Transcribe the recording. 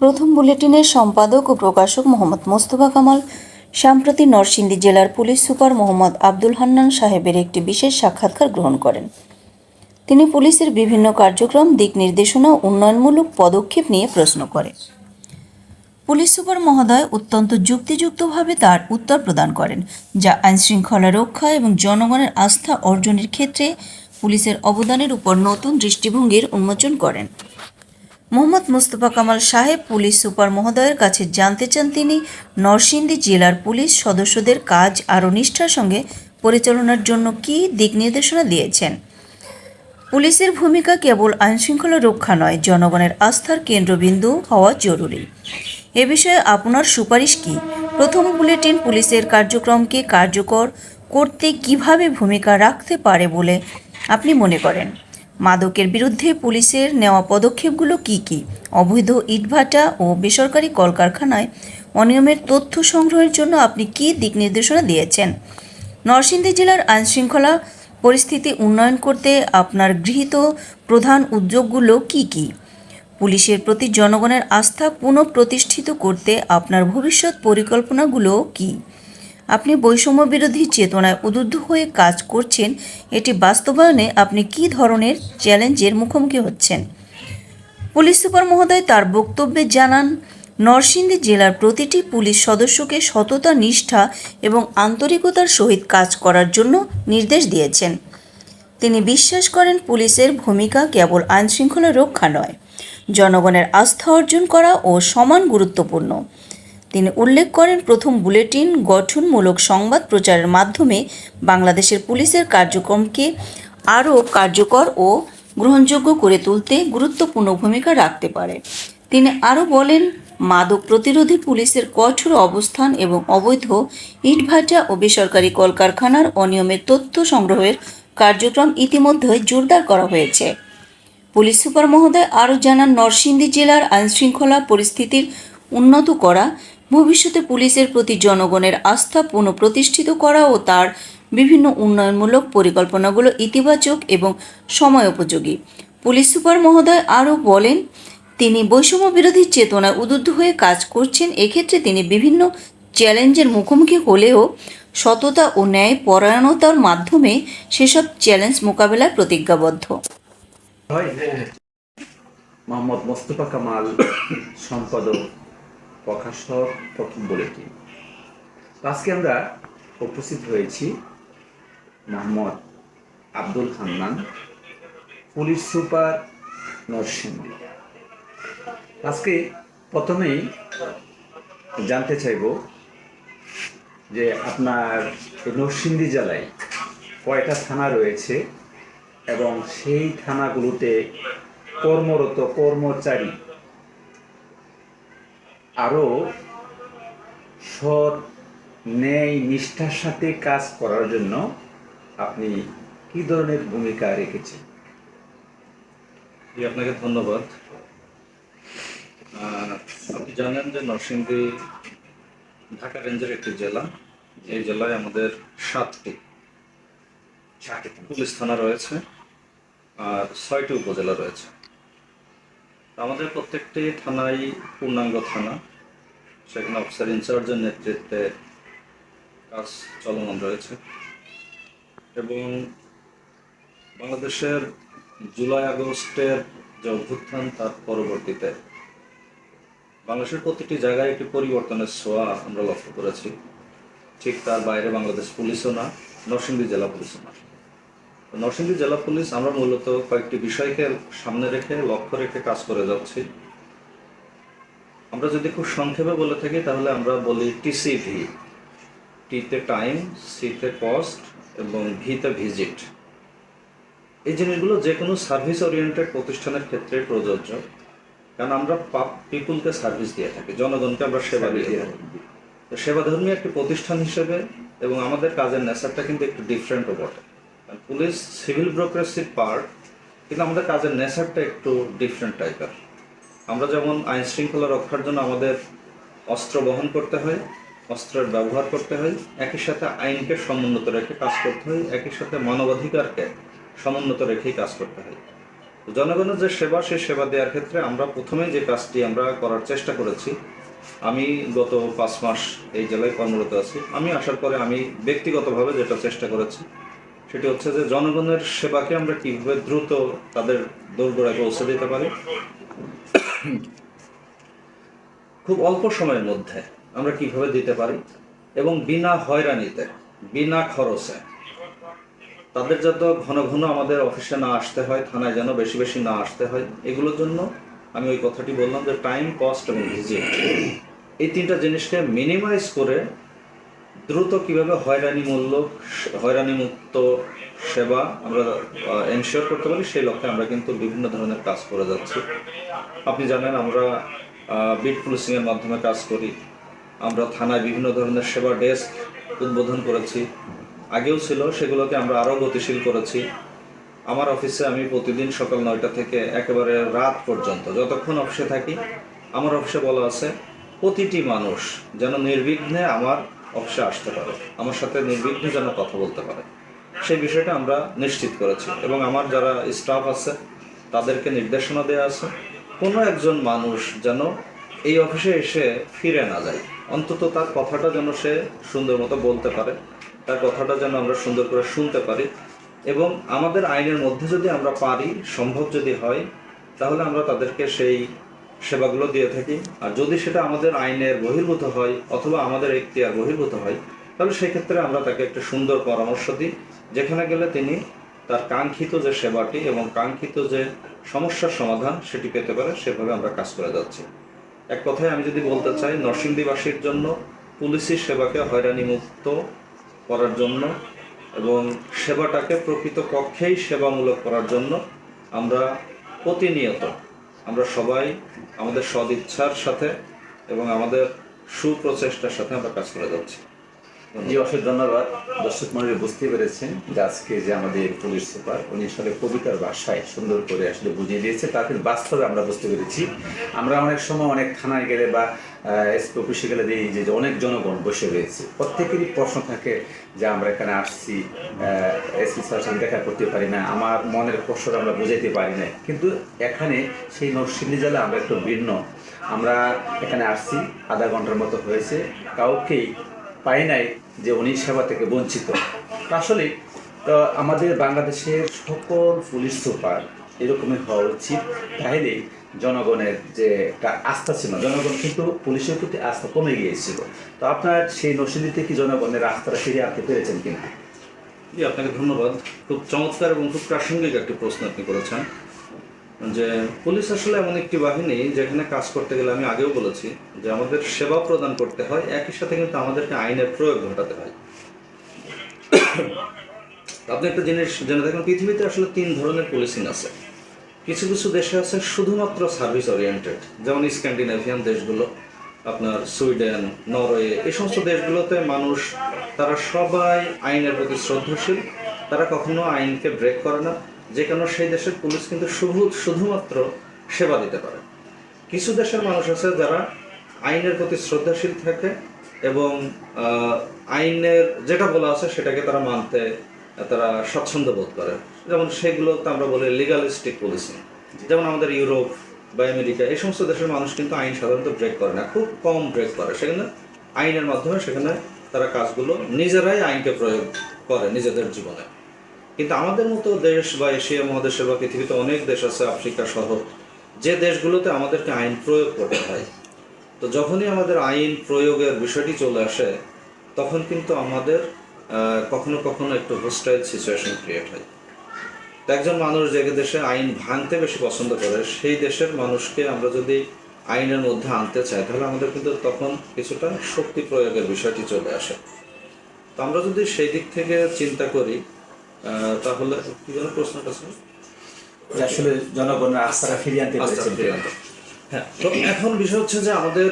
প্রথম বুলেটিনের সম্পাদক ও প্রকাশক মোহাম্মদ মোস্তফা কামাল, সম্প্রতি নরসিংদী জেলার পুলিশ সুপার মোহাম্মদ আব্দুল হান্নান সাহেবের একটি বিশেষ সাক্ষাৎকার গ্রহণ করেন। তিনি পুলিশের বিভিন্ন কার্যক্রম, দিক নির্দেশনা উন্নয়নমূলক পদক্ষেপ নিয়ে প্রশ্ন করেন পুলিশ সুপার মহোদয় অত্যন্ত যুক্তিযুক্তভাবে তার উত্তর প্রদান করেন, যা আইনশৃঙ্খলা রক্ষা এবং জনগণের আস্থা অর্জনের ক্ষেত্রে পুলিশের অবদানের উপর নতুন দৃষ্টিভঙ্গির উন্মোচন করেন। মোহাম্মদ মুস্তফা কামাল সাহেব পুলিশ সুপার মহোদয়ের কাছে জানতে চান তিনি নরসিংদী জেলার পুলিশ সদস্যদের কাজ আরও নিষ্ঠার সঙ্গে পরিচালনার জন্য কী দিক নির্দেশনা দিয়েছেন। পুলিশের ভূমিকা কেবল আইনশৃঙ্খলা রক্ষা নয়, জনগণের আস্থার কেন্দ্রবিন্দু হওয়া জরুরি। এ বিষয়ে আপনার সুপারিশ কি? প্রথম বুলেটিন পুলিশের কার্যক্রমকে কার্যকর করতে কীভাবে ভূমিকা রাখতে পারে বলে আপনি মনে করেন? মাদকের বিরুদ্ধে পুলিশের নেওয়া পদক্ষেপগুলো কি কি? অবৈধ ইটভাটা ও বেসরকারি কলকারখানায় অনিয়মের তথ্য সংগ্রহের জন্য আপনি কী দিক নির্দেশনা দিয়েছেন? নরসিংদী জেলার আইনশৃঙ্খলা পরিস্থিতি উন্নয়ন করতে আপনার গৃহীত প্রধান উদ্যোগগুলো কি কি? পুলিশের প্রতি জনগণের আস্থা পুনঃপ্রতিষ্ঠিত করতে আপনার ভবিষ্যৎ পরিকল্পনাগুলো কি? আপনি বৈষম্য বিরোধী চেতনায় উদ্বুদ্ধ হয়ে কাজ করছেন, এটি বাস্তবায়নে আপনি কী ধরনের চ্যালেঞ্জের মুখোমুখি হচ্ছেন? পুলিশ সুপার মহোদয় তার বক্তব্যে জানান, নরসিংদী জেলার প্রতিটি পুলিশ সদস্যকে সততা, নিষ্ঠা এবং আন্তরিকতার সহিত কাজ করার জন্য নির্দেশ দিয়েছেন। তিনি বিশ্বাস করেন পুলিশের ভূমিকা কেবল আইনশৃঙ্খলা রক্ষা নয়, জনগণের আস্থা অর্জন করা ও সমান গুরুত্বপূর্ণ। তিনি উল্লেখ করেন, প্রথম বুলেটিন গঠনমূলক সংবাদ প্রচারের মাধ্যমে বাংলাদেশের পুলিশের কার্যক্রমকে আরও কার্যকর ও গ্রহণযোগ্য করে তুলতে গুরুত্বপূর্ণ ভূমিকা রাখতে পারে। তিনি আরও বলেন, মাদক প্রতিরোধী পুলিশের কঠোর অবস্থান এবং অবৈধ ইটভাটা ও বেসরকারি কলকারখানার অনিয়মের তথ্য সংগ্রহের কার্যক্রম ইতিমধ্যে জোরদার করা হয়েছে। পুলিশ সুপার মহোদয় আরও জানান, নরসিংদী জেলার আইনশৃঙ্খলা পরিস্থিতির উন্নত করা ভবিষ্যতে পুলিশের প্রতি জনগণের আস্থা পুনঃপ্রতিষ্ঠিত করা ও তার বিভিন্ন উন্নয়নমূলক পরিকল্পনাগুলো ইতিবাচক এবং সময়োপযোগী। পুলিশ সুপার মহোদয় আরও বলেন, তিনি বৈষম্য বিরোধী চেতনায় উদ্বুদ্ধ হয়ে কাজ করছেন। এক্ষেত্রে তিনি বিভিন্ন চ্যালেঞ্জের মুখোমুখি হলেও সততা ও ন্যায় পরায়ণতার মাধ্যমে সেসব চ্যালেঞ্জ মোকাবেলায় প্রতিজ্ঞাবদ্ধ। মোহাম্মদ মোস্তফা কামাল, সম্পাদক। প্রথম বুলেটিন আজকে আমরা উপস্থিত হয়েছি মোহাম্মদ আব্দুল হান্নান, পুলিশ সুপার নরসিংদী। আজকে প্রথমেই জানতে চাইব যে আপনার নরসিংদী জেলায় কয়টা থানা রয়েছে এবং সেই থানাগুলোতে কর্মরত কর্মচারী আরও সৎ ন্যায় নিষ্ঠার সাথে কাজ করার জন্য আপনি কি ধরনের ভূমিকা রেখেছেন? আপনাকে ধন্যবাদ। আপনি জানেন যে নরসিংদী ঢাকা রেঞ্জের একটি জেলা। এই জেলায় আমাদের সাতটি পুলিশ থানা রয়েছে আর ছয়টি উপজেলা রয়েছে। আমাদের প্রত্যেকটি থানাই পূর্ণাঙ্গ থানা। সেখানে অফিসার ইনচার্জের নেতৃত্বে কাজ চলমান রয়েছে। এবং বাংলাদেশের জুলাই আগস্টের যে অভ্যুত্থান, তার পরবর্তীতে বাংলাদেশের প্রতিটি জায়গায় একটি পরিবর্তনের ছোঁয়া আমরা লক্ষ্য করেছি। ঠিক তার বাইরে বাংলাদেশ পুলিশও না, নরসিংদী জেলা পুলিশও না। নরসিংদী জেলা পুলিশ আমরা মূলত কয়েকটি বিষয়কে সামনে রেখে লক্ষ্য রেখে কাজ করে যাচ্ছি। আমরা যদি খুব সংক্ষেপে বলে থাকি তাহলে আমরা বলি টিসিভি টিতে টাইম সিতে কস্ট এবং ভিতে ভিজিট এই জিনিসগুলো যে কোনো সার্ভিস ওরিয়েন্টেড প্রতিষ্ঠানের ক্ষেত্রে প্রযোজ্য কারণ আমরা পিপুলকে সার্ভিস দিয়ে থাকি জনগণকে আমরা সেবা দিয়ে থাকি। তো সেবাধর্মী একটি প্রতিষ্ঠান হিসেবে এবং আমাদের কাজের নেচারটা কিন্তু একটু ডিফারেন্টও বটে। পুলিশ সিভিল ব্রোক্রেসির পার্ট কিন্তু আমাদের কাজের নেচারটা একটু ডিফারেন্ট টাইপের আমরা যেমন আইন শৃঙ্খলা রক্ষার জন্য আমাদের অস্ত্র বহন করতে হয়, অস্ত্রের ব্যবহার করতে হয়, একই সাথে আইনকে সমুন্নত রেখে কাজ করতে হয়, একই সাথে মানবাধিকারকে সমুন্নত রেখেই কাজ করতে হয়। জনগণের যে সেবা, সেই সেবা দেওয়ার ক্ষেত্রে আমরা প্রথমে যে কাজটি আমরা করার চেষ্টা করেছি, আমি গত পাঁচ মাস এই জেলায় কর্মরত আছি। আমি আসার পরে আমি ব্যক্তিগতভাবে যেটা চেষ্টা করেছি সেটি হচ্ছে যে জনগণের সেবাকে আমরা কীভাবে দ্রুত তাদের দোরগোড়ায় পৌঁছে দিতে পারি? খুব অল্প সময়ের মধ্যে আমরা কীভাবে দিতে পারি? এবং বিনা হয়রানিতে, বিনা খরচে তাদের যত ঘন ঘন আমাদের অফিসে না আসতে হয়, থানায় যেন বেশি বেশি না আসতে হয়, এগুলোর জন্য আমি ওই কথাটি বললাম যে টাইম কস্ট এবং ভিজিট এই তিনটা জিনিসকে মিনিমাইজ করে দ্রুত কীভাবে হয়রানি মূল্য হয়রানি মুক্ত সেবা আমরা এনশিওর করতে পারি, সেই লক্ষ্যে আমরা কিন্তু বিভিন্ন ধরনের কাজ করে যাচ্ছি। আপনি জানেন আমরা বিট পুলিশিংয়ের মাধ্যমে কাজ করি। আমরা থানায় বিভিন্ন ধরনের সেবা ডেস্ক উদ্বোধন করেছি। আগেও ছিল, সেগুলোকে আমরা আরও গতিশীল করেছি। আমার অফিসে আমি প্রতিদিন সকাল নয়টা থেকে একেবারে রাত পর্যন্ত, যতক্ষণ অফিসে থাকি, আমার অফিসে বলা আছে, প্রতিটি মানুষ যেন নির্বিঘ্নে আমার অফিসে আসতে পারে, আমার সাথে নির্বিঘ্নে যেন কথা বলতে পারে। সেই বিষয়টা আমরা নিশ্চিত করেছি এবং আমার যারা স্টাফ আছে, তাদেরকে নির্দেশনা দেওয়া আছে, কোনো একজন মানুষ যেন এই অফিসে এসে ফিরে না যায়। অন্তত তার কথাটা যেন সে সুন্দর মতো বলতে পারে, তার কথাটা যেন আমরা সুন্দর করে শুনতে পারি এবং আমাদের আইনের মধ্যে যদি আমরা পারি, সম্ভব যদি হয়, তাহলে আমরা তাদেরকে সেই সেবাগুলো দিয়ে থাকি। আর যদি সেটা আমাদের আইনের বহির্ভূত হয় অথবা আমাদের এখতিয়ার বহির্ভূত হয়, তাহলে সেক্ষেত্রে আমরা তাকে একটা সুন্দর পরামর্শ দিই, যেখানে গেলে তিনি তার কাঙ্ক্ষিত যে সেবাটি এবং কাঙ্ক্ষিত যে সমস্যার সমাধান সেটি পেতে পারে, সেভাবে আমরা কাজ করে যাচ্ছি। এক কথায় আমি যদি বলতে চাই, নরসিংদীবাসীর জন্য পুলিশি সেবাকে হয়রানি মুক্ত করার জন্য এবং সেবাটাকে প্রকৃত পক্ষেই সেবামূলক করার জন্য আমরা প্রতিনিয়ত আমরা সবাই আমাদের সদিচ্ছার সাথে এবং আমাদের সুপ্রচেষ্টার সাথে আমরা কাজ করে যাচ্ছি। জি, অশেষ ধন্যবাদ। দর্শক মন্ডলী বুঝতে পেরেছেন যে আজকে যে আমাদের পুলিশ সুপার, উনি আসলে কবিতার ভাষায় সুন্দর করে আসলে বুঝিয়ে দিয়েছে। তাদের বাস্তবে আমরা বুঝতে পেরেছি। আমরা অনেক সময় অনেক থানায় গেলে বা এসপি অফিসে গেলে দেখি যে অনেক জনগণ বসে রয়েছে। প্রত্যেকেরই প্রশ্ন থাকে যে, আমরা এখানে আসছি এসপি স্যার সঙ্গে দেখা করতে পারি না। আমার মনের কষ্টটা আমরা বুঝাইতে পারি না কিন্তু এখানে সেই নরসিংদী জেলা আমরা একটু ভিন্ন। আমরা এখানে আসছি, আধা ঘণ্টার মতো হয়েছে। কাউকেই পাই নাই যে উনি সেবা থেকে বঞ্চিত। আসলে, তো আমাদের বাংলাদেশের সকল পুলিশ সুপার এরকমই হওয়া উচিত। তাহলে জনগণের যে আস্থা ছিল, জনগণ কিন্তু পুলিশের প্রতি আস্থা কমে গিয়েছিল। তো আপনার সেই নসিদিতে কি জনগণের আস্থাটা ফিরিয়ে আনতে পেরেছেন কিনা? জি, আপনাকে ধন্যবাদ। খুব চমৎকার এবং খুব প্রাসঙ্গিক একটি প্রশ্ন আপনি করেছেন। যে পুলিশ আসলে এমন একটি বাহিনী যেখানে কাজ করতে গেলে, আমি আগেও বলেছি যে আমাদের সেবা প্রদান করতে হয়, একই সাথে কিন্তু আমাদেরকে আইনের প্রয়োগ ঘটাতে হয়। আপনি একটা জিনিস জেনে দেখেন পৃথিবীতে আসলে তিন ধরনের পুলিশিং আছে। কিছু কিছু দেশে আছে শুধুমাত্র সার্ভিস ওরিয়েন্টেড যেমন স্ক্যান্ডিনেভিয়ান দেশগুলো, আপনার সুইডেন, নরওয়ে, এই সমস্ত দেশগুলোতে মানুষ, তারা সবাই আইনের প্রতি শ্রদ্ধাশীল। তারা কখনো আইনকে ব্রেক করে না। যে কোনো সেই দেশের পুলিশ কিন্তু শুধু শুধুমাত্র সেবা দিতে পারে। কিছু দেশের মানুষ আছে যারা আইনের প্রতি শ্রদ্ধাশীল থাকে এবং আইনের যেটা বলা আছে সেটাকে তারা মানতে তারা স্বচ্ছন্দ বোধ করে। যেমন সেগুলোতে আমরা বলি লিগালিস্টিক পলিসি যেমন আমাদের ইউরোপ বা আমেরিকা, এই সমস্ত দেশের মানুষ কিন্তু আইন সাধারণত ব্রেক করে না, খুব কম ব্রেক করে। সেখানে আইনের মাধ্যমে সেখানে তারা কাজগুলো নিজেরাই আইনকে প্রয়োগ করে নিজেদের জীবনে। কিন্তু আমাদের মতো দেশ বা এশিয়া মহাদেশে বা পৃথিবীতে অনেক দেশ আছে, আফ্রিকা সহ, যে দেশগুলোতে আমাদেরকে আইন প্রয়োগ করতে হয়। তো যখনই আমাদের আইন প্রয়োগের বিষয়টি চলে আসে, তখন কিন্তু আমাদের কখনো কখনো একটু হোস্টাইল সিচুয়েশন ক্রিয়েট হয়। তো একজন মানুষ যে দেশে আইন ভাঙতে বেশি পছন্দ করে সেই দেশের মানুষকে আমরা যদি আইনের মধ্যে আনতে চাই তাহলে আমাদের কিন্তু তখন কিছুটা শক্তি প্রয়োগের বিষয়টি চলে আসে। তো আমরা যদি সেই দিক থেকে চিন্তা করি তাহলে কি যেন প্রশ্নটা ছিল? আসলে জনগণের আস্থাটা ফিরিয়ে আনতে? হ্যাঁ তো এখন বিষয় হচ্ছে যে আমাদের